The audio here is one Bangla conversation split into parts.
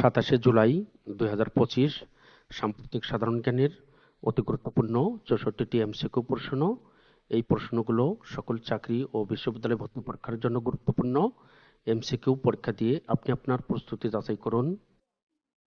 সাতাশে জুলাই দুই হাজার পঁচিশ, সাম্প্রতিক সাধারণ জ্ঞানের অতি গুরুত্বপূর্ণ চৌষট্টিটি এমসিকিউ প্রশ্ন। এই প্রশ্নগুলো সকল চাকরি ও বিশ্ববিদ্যালয় ভর্তি পরীক্ষার জন্য গুরুত্বপূর্ণ। এমসিকিউ পরীক্ষা দিয়ে আপনি আপনার প্রস্তুতি যাচাই করুন।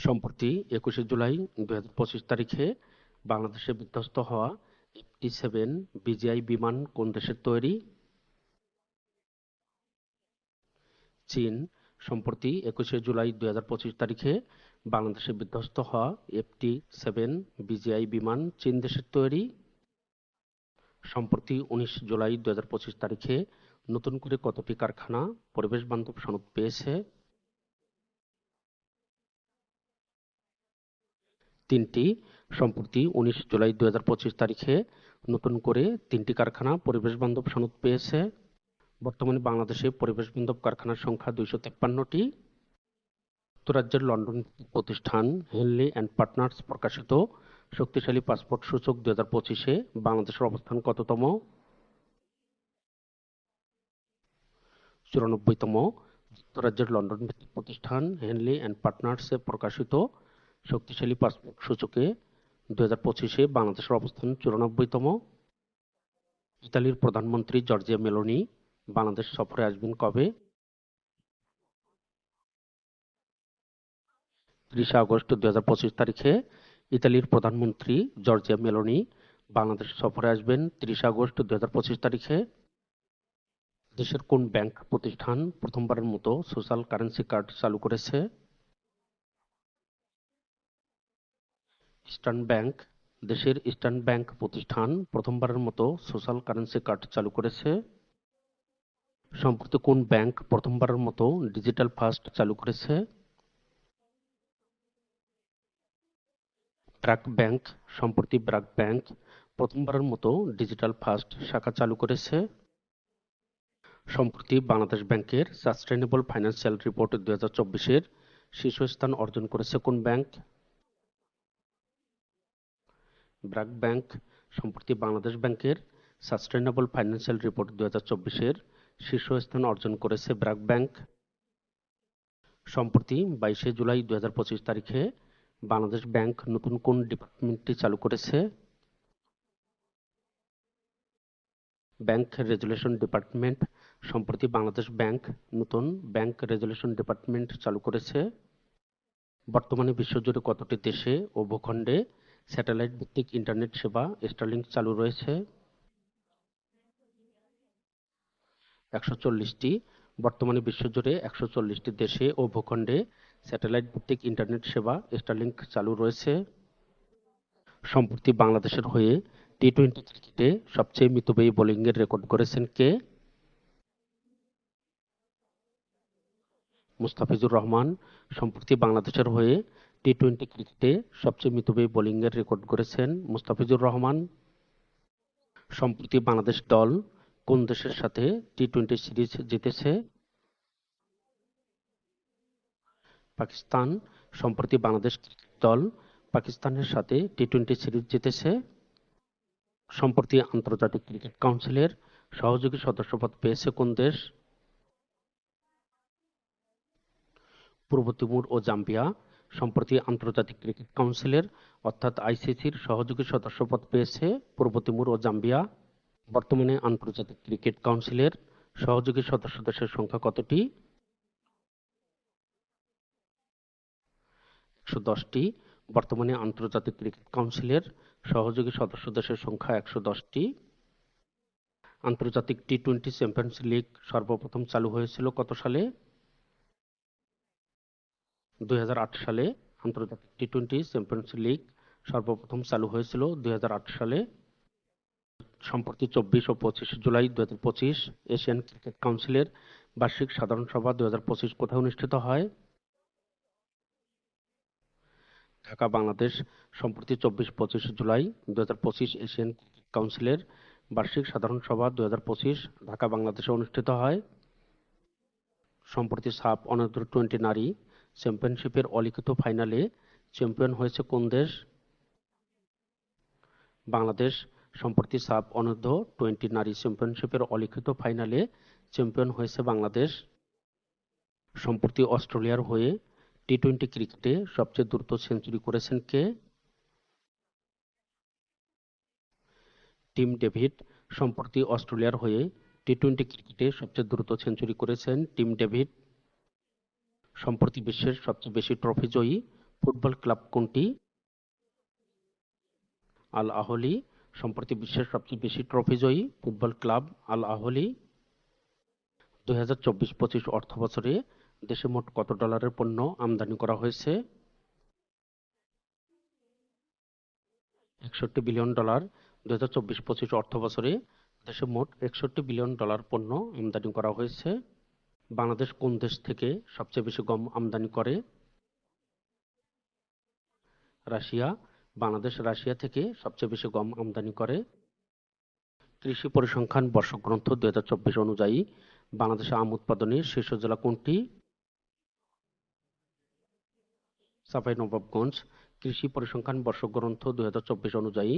সম্প্রতি একুশে জুলাই দুই হাজার পঁচিশ তারিখে বাংলাদেশে বিধ্বস্ত হওয়া এফটি সেভেন বিজিআই বিমান কোন দেশের তৈরি? চীন। সম্প্রতি একুশে জুলাই দুই হাজার পঁচিশ তারিখে বাংলাদেশে বিধ্বস্ত হওয়া এফটি সেভেন বিজিআই বিমান চীন দেশের তৈরি। সম্প্রতি উনিশ জুলাই দুই হাজার পঁচিশ তারিখে নতুন করে কতটি কারখানা, পরিবেশ বান্ধব সনদ পেয়েছে। তিনটি। সম্প্রতি উনিশ জুলাই দুই হাজার পঁচিশ তারিখে নতুন করে তিনটি কারখানা, পরিবেশ বান্ধব সনদ পেয়েছে। বর্তমানে বাংলাদেশে পরিবেশ বান্ধব কারখানার সংখ্যা দুইশো তেপ্পান্নটি। যুক্তরাজ্যের লন্ডন প্রতিষ্ঠান হেনলি অ্যান্ড পার্টনার্স প্রকাশিত। শক্তিশালী পাসপোর্ট সূচক দুই হাজার পঁচিশে বাংলাদেশের অবস্থান কততম? চুরানব্বইতম। যুক্তরাজ্যের লন্ডন ভিত্তিক প্রতিষ্ঠান হেনলি অ্যান্ড পার্টনার্সে প্রকাশিত। শক্তিশালী পাসপোর্ট সূচকে দুই হাজার পঁচিশে বাংলাদেশের অবস্থান চুরানব্বইতম। ইতালির প্রধানমন্ত্রী জর্জিয়া মেলোনি বাংলাদেশ সফরে আসবেন কবে? ত্রিশে আগস্ট দুই হাজার পঁচিশ তারিখে ইতালির প্রধানমন্ত্রী জর্জিয়া মেলোনি বাংলাদেশ সফরে আসবেন। ত্রিশে আগস্ট দুই হাজার পঁচিশ তারিখে দেশের কোন ব্যাংক প্রতিষ্ঠান প্রথমবারের মতো সোশ্যাল কারেন্সি কার্ড চালু করেছে? ইস্টার্ন ব্যাংক, দেশের ইস্টার্ন ব্যাংক প্রতিষ্ঠান প্রথমবারের মতো সোশ্যাল কারেন্সি কার্ড চালু করেছে। সম্প্রতি কোন ব্যাংক প্রথমবারের মতো ডিজিটাল ফার্স্ট চালু করেছে? ব্র্যাক ব্যাংক সম্প্রতি ব্র্যাক ব্যাংক প্রথমবারের মতো ডিজিটাল ফার্স্ট শাখা চালু করেছে। সম্প্রতি বাংলাদেশ ব্যাংকের সাস্টেনেবল ফাইন্যান্সিয়াল রিপোর্ট দু হাজার চব্বিশের শীর্ষস্থান অর্জন করেছে কোন ব্যাংক ব্র্যাক ব্যাংক সম্প্রতি বাংলাদেশ ব্যাংকের সাস্টেনেবল ফাইন্যান্সিয়াল রিপোর্ট দু হাজার চব্বিশের শীর্ষস্থান অর্জন করেছে ব্র্যাক ব্যাংক। সম্প্রতি বাইশে জুলাই দু হাজার পঁচিশ তারিখে বাংলাদেশ ব্যাংক নতুন কোন ডিপার্টমেন্টটি চালু করেছে? Bank resolution department. সম্প্রতি বাংলাদেশ ব্যাংক নতুন ব্যাংক রেজুলেশন ডিপার্টমেন্ট চালু করেছে। বর্তমানে বিশ্বজুড়ে কতটি দেশে ও ভূখণ্ডে স্যাটেলাইট ভিত্তিক ইন্টারনেট সেবা স্টারলিংক চালু রয়েছে? একশো চল্লিশটি, বর্তমানে বিশ্বজুড়ে একশো চল্লিশটি দেশে ও ভূখণ্ডে স্যাটেলাইট ভিত্তিক ইন্টারনেট সেবা স্টারলিংক চালু রয়েছে। সম্প্রতি বাংলাদেশের হয়ে টি টোয়েন্টি ক্রিকেটে সবচেয়ে মিতব্যয়ী বোলিংয়ের রেকর্ড করেছেন কে? মুস্তাফিজুর রহমান, সম্প্রতি বাংলাদেশের হয়ে টি টোয়েন্টি ক্রিকেটে সবচেয়ে মিতব্যয়ী বোলিংয়ের রেকর্ড করেছেন মুস্তাফিজুর রহমান। সম্প্রতি বাংলাদেশ দল কোন দেশের সাথে টি টোয়েন্টি সিরিজ জিতেছে? পাকিস্তান, সম্প্রতি বাংলাদেশ দল পাকিস্তানের সাথে টি টোয়েন্টি সিরিজ জিতেছে। সম্প্রতি আন্তর্জাতিক ক্রিকেট কাউন্সিলের সহযোগী সদস্যপদ পেয়েছে কোন দেশ? পূর্ব তিমুর ও জাম্বিয়া, সম্প্রতি আন্তর্জাতিক ক্রিকেট কাউন্সিলের অর্থাৎ আইসিসির সহযোগী সদস্যপদ পেয়েছে পূর্ব তিমুর ও জাম্বিয়া। বর্তমানে আন্তর্জাতিক ক্রিকেট কাউন্সিলের সহযোগী সদস্য দেশের সংখ্যা কতটি? একশো দশটি। বর্তমানে আন্তর্জাতিক ক্রিকেট কাউন্সিলের সহযোগী সদস্য দেশের সংখ্যা একশো দশটি। আন্তর্জাতিক টি টোয়েন্টি চ্যাম্পিয়ন্স লিগ সর্বপ্রথম চালু হয়েছিল কত সালে? দু হাজার আট সালে আন্তর্জাতিক টি টোয়েন্টি চ্যাম্পিয়ন্স লিগ সর্বপ্রথম চালু হয়েছিল দুই হাজার আট সালে। সম্প্রতি চব্বিশ ও পঁচিশ জুলাই দু হাজার পঁচিশ এশিয়ান ক্রিকেট কাউন্সিলের বার্ষিক সাধারণ সভা দু হাজার পঁচিশ কোথায় অনুষ্ঠিত হয়? ঢাকা, বাংলাদেশ। সম্প্রতি চব্বিশ পঁচিশ জুলাই দু হাজার পঁচিশ এশিয়ান ক্রিকেট কাউন্সিলের বার্ষিক সাধারণ সভা দু হাজার পঁচিশ ঢাকা, বাংলাদেশে অনুষ্ঠিত হয়। সম্প্রতি সাপ অনূর্ধ্ব টোয়েন্টি নারী চ্যাম্পিয়নশিপের অলিখিত ফাইনালে চ্যাম্পিয়ন হয়েছে কোন দেশ? বাংলাদেশ। সম্প্রতি সাব অনূর্ধ্ব টোয়েন্টি নারী চ্যাম্পিয়নশিপের অলিখিত ফাইনালে চ্যাম্পিয়ন হয়েছে বাংলাদেশ। সম্প্রতি অস্ট্রেলিয়ার হয়ে টি টোয়েন্টি ক্রিকেটে সবচেয়ে দ্রুত সেঞ্চুরি করেছেন কে? Tim David. সম্প্রতি অস্ট্রেলিয়ার হয়ে টি টোয়েন্টি ক্রিকেটে সবচেয়ে দ্রুত সেঞ্চুরি করেছেন টিম ডেভিড। সম্প্রতি বিশ্বের সবচেয়ে বেশি ট্রফি জয়ী ফুটবল ক্লাব কোনটি? আল আহলি। সম্প্রতি বিশ্বের সবচেয়ে বেশি ট্রফি জয়ী ফুটবল ক্লাব আল আহলি। দুই হাজার চব্বিশ পঁচিশ অর্থ বছরে দেশে মোট কত ডলারের পণ্য আমদানি করা হয়েছে? একষট্টি বিলিয়ন ডলার। দুই হাজার চব্বিশ পঁচিশ অর্থ বছরে দেশে মোট একষট্টি বিলিয়ন ডলার পণ্য আমদানি করা হয়েছে। বাংলাদেশ কোন দেশ থেকে সবচেয়ে বেশি গম আমদানি করে? রাশিয়া। বাংলাদেশ রাশিয়া থেকে সবচেয়ে বেশি গম আমদানি করে। কৃষি পরিসংখ্যান বর্ষগ্রন্থ দুই হাজার চব্বিশ অনুযায়ী বাংলাদেশে আম উৎপাদনে শীর্ষ জেলা কোনটি? চাঁপাইনবাবগঞ্জ কৃষি পরিসংখ্যান বর্ষগ্রন্থ দুই হাজার চব্বিশ অনুযায়ী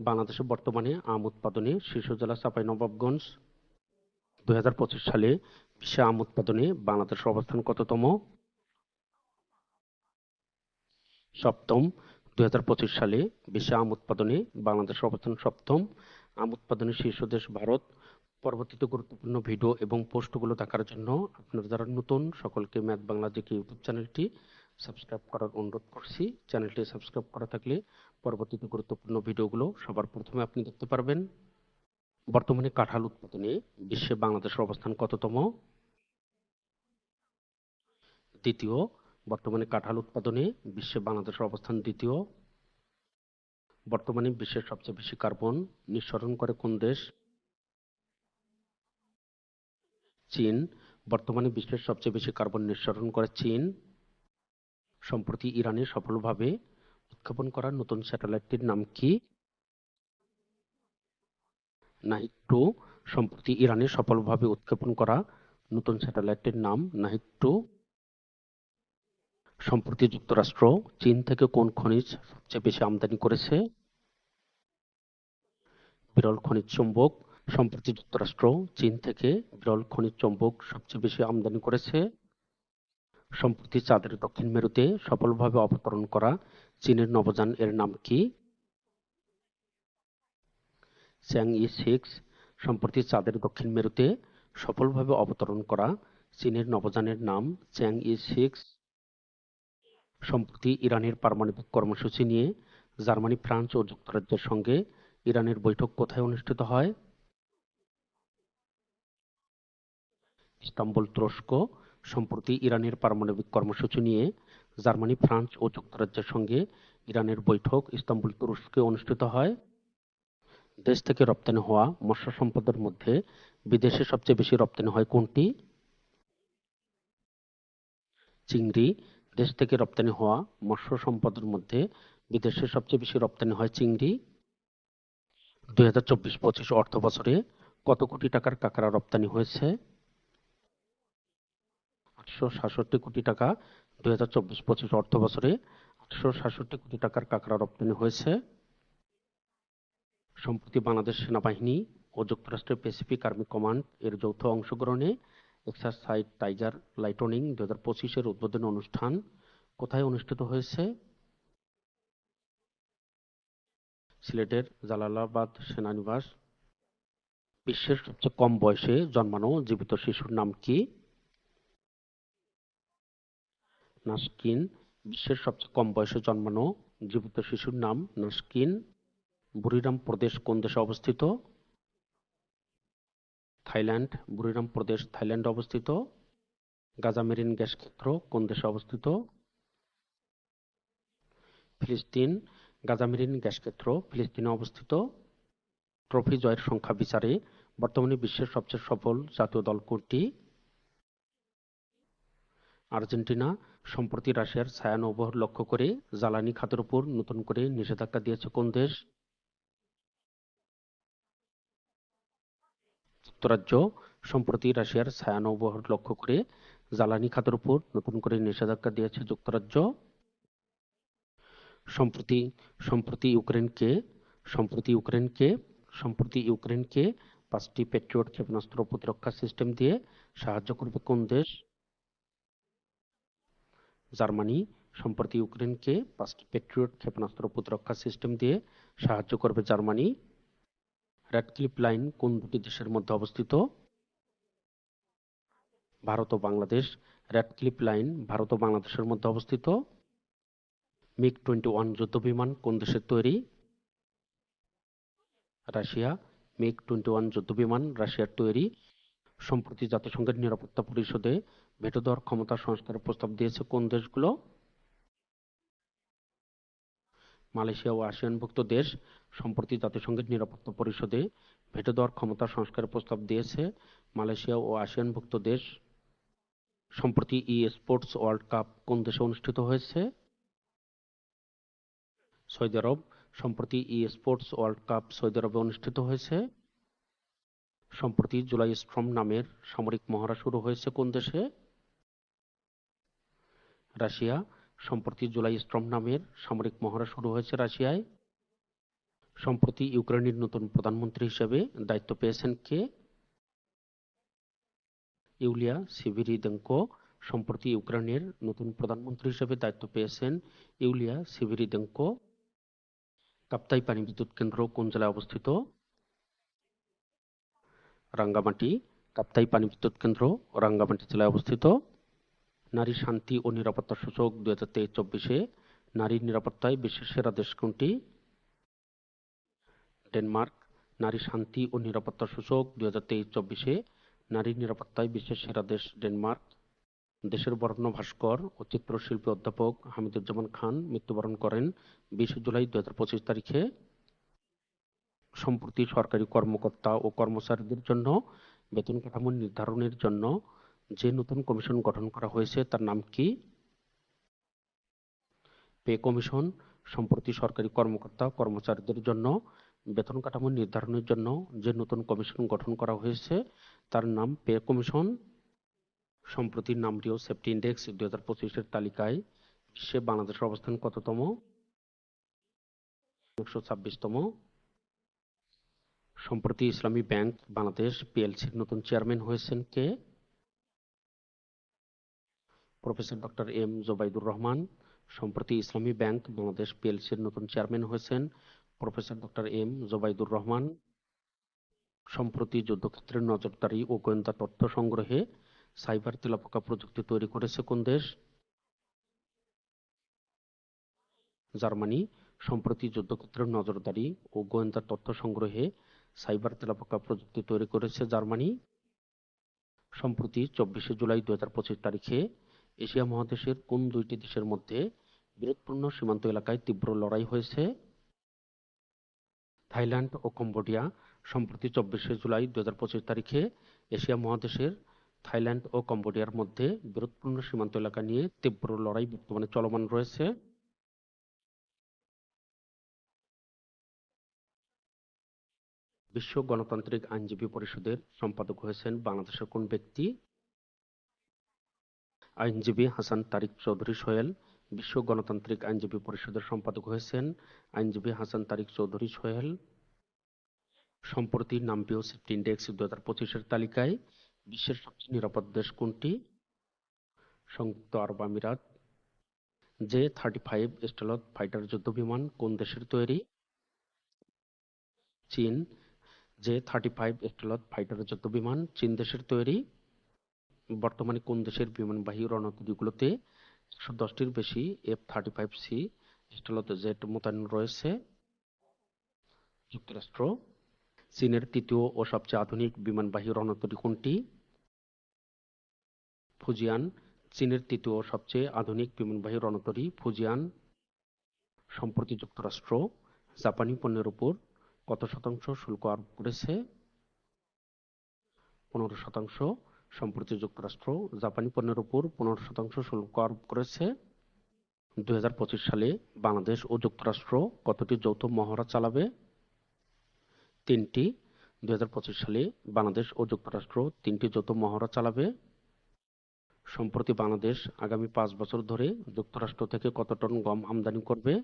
বাংলাদেশে বর্তমানে আম উৎপাদনে শীর্ষ জেলা চাঁপাইনবাবগঞ্জ দুই হাজার পঁচিশ সালে বিশ্বে আম উৎপাদনে বাংলাদেশের অবস্থান কততম? সপ্তম। দুই হাজার পঁচিশ সালে বিশ্বে আম উৎপাদনে বাংলাদেশের অবস্থান সপ্তম আম উৎপাদনে শীর্ষ দেশ ভারত। পরবর্তীতে গুরুত্বপূর্ণ ভিডিও এবং পোস্টগুলো দেখার জন্য আপনারা যারা নতুন, সকলকে ম্যাথ বাংলা জিকে ইউটিউব চ্যানেলটি সাবস্ক্রাইব করার অনুরোধ করছি। চ্যানেলটি সাবস্ক্রাইব করা থাকলে পরবর্তীতে গুরুত্বপূর্ণ ভিডিওগুলো সবার প্রথমে আপনি দেখতে পারবেন। বর্তমানে কাঁঠাল উৎপাদনে বিশ্বে বাংলাদেশের অবস্থান কততম? দ্বিতীয় বর্তমানে কাঁঠাল উৎপাদনে বিশ্বে বাংলাদেশের অবস্থান দ্বিতীয়। বর্তমানে বিশ্বের সবচেয়ে বেশি কার্বন নিঃসরণ করে কোন দেশ? চীন। বর্তমানে বিশ্বের সবচেয়ে বেশি কার্বন নিঃসরণ করে চীন। সম্প্রতি ইরানে সফলভাবে উৎক্ষেপণ করা নতুন স্যাটেলাইটটির নাম কি? Nahid two. সম্প্রতি ইরানে সফলভাবে উৎক্ষেপণ করা নতুন স্যাটেলাইটটির নাম নাহিদ টু। সম্প্রতি যুক্তরাষ্ট্র চীন থেকে কোন খনিজ সবচেয়ে বেশি আমদানি করেছে? বিরল খনিজ চুম্বক। সম্প্রতি যুক্তরাষ্ট্র চীন থেকে বিরল খনিজ চুম্বক সবচেয়ে বেশি আমদানি করেছে। সম্প্রতি চাঁদের দক্ষিণ মেরুতে সফলভাবে অবতরণ করা চীনের নবযান এর নাম কি? Chang'e six. সম্প্রতি চাঁদের দক্ষিণ মেরুতে সফলভাবে অবতরণ করা চীনের নবযানের নাম চ্যাং ই সিক্স। সম্প্রতি ইরানের পারমাণবিক কর্মসূচি নিয়ে জার্মানি, ফ্রান্স ও যুক্তরাজ্যের সঙ্গে ইরানের বৈঠক কোথায় অনুষ্ঠিত হয়? ইস্তাম্বুল তুরস্ক, সম্প্রতি ইরানের পারমাণবিক কর্মসূচি নিয়ে জার্মানি, ফ্রান্স ও যুক্তরাজ্যের সঙ্গে ইরানের বৈঠক ইস্তাম্বুল তুরস্কে অনুষ্ঠিত হয়। দেশ থেকে রপ্তানি হওয়া মৎস্য সম্পদের মধ্যে বিদেশে সবচেয়ে বেশি রপ্তানি হয় কোনটি? চিংড়ি দেশ থেকে রপ্তানি হওয়া মৎস্য সম্পদের মধ্যে বিদেশে সবচেয়ে বেশি রপ্তানি হয় চিংড়ি। দুই হাজার চব্বিশ পঁচিশ অর্থ বছরে কত কোটি টাকার কাঁকড়া রপ্তানি হয়েছে? আটশো সাতষট্টি কোটি টাকা। দুই হাজার চব্বিশ পঁচিশ অর্থ বছরে আটশো সাতষট্টি কোটি টাকার কাঁকড়া রপ্তানি হয়েছে। সম্প্রতি বাংলাদেশ সেনাবাহিনী ও যুক্তরাষ্ট্রের প্যাসিফিক আর্মি কমান্ড এর যৌথ অংশগ্রহণে এক্সারসাইজ টাইগার লাইটনিং দু হাজার পঁচিশের উদ্বোধনী অনুষ্ঠান কোথায় অনুষ্ঠিত হয়েছে? সিলেটের জালালাবাদ সেনানিবাস। বিশ্বের সবচেয়ে কম বয়সে জন্মানো জীবিত শিশুর নাম কি? নাসকিন। বিশ্বের সবচেয়ে কম বয়সে জন্মানো জীবিত শিশুর নাম নাসকিন। বুড়িরাম প্রদেশ কোন দেশে অবস্থিত? থাইল্যান্ড বুড়িরাম প্রদেশ, থাইল্যান্ডে অবস্থিত। গাজা মেরিন গ্যাস ক্ষেত্র কোন দেশে অবস্থিত? ফিলিস্তিন, গাজা মেরিন গ্যাস ক্ষেত্র ফিলিস্তিনে অবস্থিত। ট্রফি জয়ের সংখ্যা বিচারে, বর্তমানে বিশ্বের সবচেয়ে সফল জাতীয় দল কোনটি? আর্জেন্টিনা, সম্প্রতি রাশিয়ার ছায়ানৌবহর লক্ষ্য করে জ্বালানি খাতের উপর নতুন করে নিষেধাজ্ঞা দিয়েছে কোন দেশ? যুক্তরাজ্য সম্প্রতি রাশিয়ার ছায়া নৌবহর লক্ষ্য করে জ্বালানি খাতের উপর নতুন করে নিষেধাজ্ঞা দিয়েছে যুক্তরাজ্য। সম্প্রতি সম্প্রতি ইউক্রেনকে সম্প্রতি ইউক্রেনকে সম্প্রতি ইউক্রেনকে পাঁচটি পেট্রিয়ট ক্ষেপণাস্ত্র প্রতিরক্ষা সিস্টেম দিয়ে সাহায্য করবে কোন দেশ? জার্মানি, সম্প্রতি ইউক্রেনকে পাঁচটি প্যাট্রিয়ট ক্ষেপণাস্ত্র প্রতিরক্ষা সিস্টেম দিয়ে সাহায্য করবে জার্মানি। র্যাডক্লিফ লাইন কোন দুটি দেশের মধ্যে অবস্থিত? ভারত ও বাংলাদেশ। র্যাডক্লিফ লাইন ভারত ও বাংলাদেশের মধ্যে অবস্থিত। মিগ টোয়েন্টি ওয়ান যুদ্ধ বিমান কোন দেশের তৈরি? রাশিয়া। মিগ টোয়েন্টি ওয়ান যুদ্ধ বিমান রাশিয়ার তৈরি। সম্প্রতি জাতিসংঘের নিরাপত্তা পরিষদে ভেটো দেওয়ার ক্ষমতা সংস্কারের প্রস্তাব দিয়েছে কোন দেশগুলো? মালয়েশিয়া ও আসিয়ানভুক্ত দেশ সম্প্রতি জাতিসংঘের নিরাপত্তা পরিষদে ভেটো দেওয়ার ক্ষমতা সংস্কারের প্রস্তাব দিয়েছে। মালয়েশিয়া ও আসিয়ানভুক্ত দেশ সম্প্রতি ই স্পোর্টস ওয়ার্ল্ড কাপ কোন দেশে অনুষ্ঠিত হয়েছে? সৌদি আরব সম্প্রতি esports world cup Saudi আরবে অনুষ্ঠিত হয়েছে। সম্প্রতি জুলাই স্ট্রম নামের সামরিক মহড়া শুরু হয়েছে কোন দেশে? রাশিয়া সম্প্রতি জুলাই স্ট্রম নামের সামরিক মহড়া শুরু হয়েছে রাশিয়ায়। সম্প্রতি ইউক্রেনের নতুন প্রধানমন্ত্রী হিসেবে দায়িত্ব পেয়েছেন কে? ইউলিয়া সিভিরিদেঙ্কো সম্প্রতি ইউক্রেনের নতুন প্রধানমন্ত্রী হিসেবে দায়িত্ব পেয়েছেন ইউলিয়া সিভিরিদেঙ্কো কাপ্তাই পানি বিদ্যুৎ কেন্দ্র কোন জেলায় অবস্থিত? রাঙ্গামাটি। কাপ্তাই পানি বিদ্যুৎ কেন্দ্র রাঙ্গামাটি জেলায় অবস্থিত। নারী শান্তি ও নিরাপত্তা সূচক দু হাজার তেইশ চব্বিশে নারীর নিরাপত্তায় বিশ্বের সেরা দেশ কোনটি? ডেনমার্ক। নারী শান্তি ও নিরাপত্তা সূচক দুই হাজার তেইশ চব্বিশে নারীর নিরাপত্তায় বিশ্বের সেরা দেশ ডেনমার্ক। দেশের বর্ণ ভাস্কর ও চিত্রশিল্পী অধ্যাপক হামিদুজ্জামান খান মৃত্যুবরণ করেন বিশে জুলাই দুই হাজার পঁচিশ তারিখে। সম্প্রতি সরকারি কর্মকর্তা ও কর্মচারীদের জন্য বেতন কাঠামো নির্ধারণের জন্য যে নতুন কমিশন গঠন করা হয়েছে, তার নাম কি? পে কমিশন সম্প্রতি সরকারি কর্মকর্তা কর্মচারীদের জন্য, বেতন কাঠামো নির্ধারণের জন্য যে নতুন কমিশন গঠন করা হয়েছে, তার নাম পে কমিশন। সম্প্রতি নামটিও সেফটি ইন্ডেক্স দুই হাজার পঁচিশের তালিকায়। বিশ্বে বাংলাদেশের অবস্থান কততম? একশো ছাব্বিশতম। সম্প্রতি ইসলামী ব্যাংক বাংলাদেশ পিএলসির নতুন চেয়ারম্যান হয়েছেন কে? Professor doctor M Zobaidur Rahman, সম্প্রতি ইসলামী ব্যাংক বাংলাদেশ পিএলসির নতুন চেয়ারম্যান হয়েছেন professor doctor M Zobaidur Rahman. সম্প্রতি যুদ্ধক্ষেত্রের নজরদারি ও গোয়েন্দা তথ্য সংগ্রহে সাইবার তেলাপোকা প্রযুক্তি তৈরি করেছে কোন দেশ? জার্মানি। সম্প্রতি যুদ্ধক্ষেত্রের নজরদারি ও গোয়েন্দা তথ্য সংগ্রহে সাইবার তেলাপোকা প্রযুক্তি তৈরি করেছে জার্মানি। সম্প্রতি চব্বিশে জুলাই দু হাজার পঁচিশ তারিখে এশিয়া মহাদেশের কোন দুইটি দেশের মধ্যে বিরোধপূর্ণ সীমান্ত এলাকায় তীব্র লড়াই হয়েছে? থাইল্যান্ড ও কম্বোডিয়া, সম্প্রতি চব্বিশে জুলাই দু হাজার পঁচিশ তারিখে এশিয়া মহাদেশের থাইল্যান্ড ও কম্বোডিয়ার মধ্যে বিরোধপূর্ণ সীমান্ত এলাকা নিয়ে তীব্র লড়াই বর্তমানে চলমান রয়েছে। বিশ্ব গণতান্ত্রিক আইনজীবী পরিষদের সম্পাদক হয়েছেন বাংলাদেশের কোন ব্যক্তি? আইনজীবী হাসান তারিক চৌধুরী সোহেল, বিশ্ব গণতান্ত্রিক আইনজীবী পরিষদের সম্পাদক হয়েছেন আইনজীবী হাসান তারিক চৌধুরী সোহেল। সম্প্রতি নামপিও সেফটি ইন্ডেক্স দু হাজার পঁচিশের তালিকায় বিশ্বের সবচেয়ে নিরাপদ দেশ কোনটি? সংযুক্ত আরব আমিরাত। J thirty five stealth fighter যুদ্ধ বিমান কোন দেশের তৈরি? চীন। J thirty five stealth fighter যুদ্ধ বিমান চীন দেশের তৈরি। বর্তমানে কোন দেশের বিমানবাহী রণতরীগুলোতে একশো দশটির বেশি F thirty five C stealth jet মোতায়েন রয়েছে। যুক্তরাষ্ট্র, চীনের তৃতীয় ও সবচেয়ে আধুনিক বিমানবাহী রণতরী কোনটি? ফুজিয়ান, চীনের তৃতীয় সবচেয়ে আধুনিক বিমানবাহী রণতরী ফুজিয়ান। সম্প্রতি যুক্তরাষ্ট্র, জাপানি পণ্যের উপর কত শতাংশ শুল্ক আরোপ করেছে? পনেরো শতাংশ। সম্প্রতি যুক্তরাষ্ট্র জাপানি পণ্যের উপর পনেরো শতাংশ শুল্ক আরোপ করেছে। দু হাজার পঁচিশ সালে বাংলাদেশ ও যুক্তরাষ্ট্র কতটি যৌথ মহড়া চালাবে? তিনটি। দুই সালে বাংলাদেশ ও যুক্তরাষ্ট্র তিনটি যৌথ মহড়া চালাবে। সম্প্রতি বাংলাদেশ আগামী পাঁচ বছর ধরে যুক্তরাষ্ট্র থেকে কত টন গম আমদানি করবে?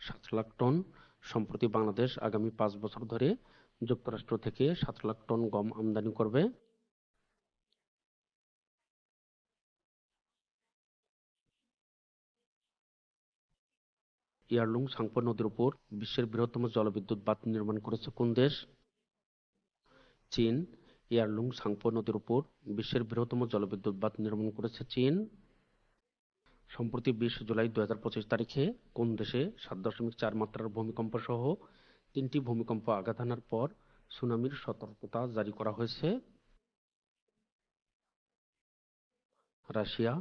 সাত লাখ টন। সম্প্রতি বাংলাদেশ আগামী পাঁচ বছর ধরে যুক্তরাষ্ট্র থেকে সাত লাখ টন গম আমদানি করবে। ইয়ারলুং সাংপো নদীর উপর বিশ্বের বৃহত্তম জলবিদ্যুৎ বাঁধ নির্মাণ করেছে কোন দেশ? চীন। ইয়ারলুং সাংপো নদীর উপর বিশ্বের বৃহত্তম জলবিদ্যুৎ বাঁধ নির্মাণ করেছে চীন। সম্প্রতি বিশ জুলাই দু হাজার পঁচিশ তারিখে কোন দেশে সাত দশমিক চার মাত্রার ভূমিকম্প সহ তিনটি ভূমিকম্প আঘাত হানার পর সুনামির সতর্কতা জারি করা হয়েছে। রাশিয়া,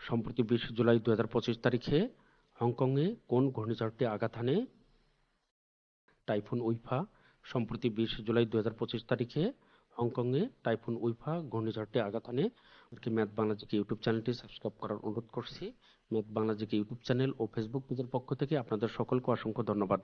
সম্প্রতি বিশ জুলাই দু তারিখে হংকংয়ে কোন ঘূর্ণিঝড়টি আঘাত হানে টাইফুন উইফা, সম্প্রতি বিশ জুলাই দুই হাজার পঁচিশ তারিখে হংকংয়ে টাইফুন উইফা ঘূর্ণিঝড়টি আঘাত হানে ম্যাথ বাংলাজিকে ইউটিউব চ্যানেলটি সাবস্ক্রাইব করার অনুরোধ করছি। ম্যাথ বাংলাজিকে ইউটিউব চ্যানেল ও ফেসবুক পেজের পক্ষ থেকে আপনাদের সকলকে অসংখ্য ধন্যবাদ।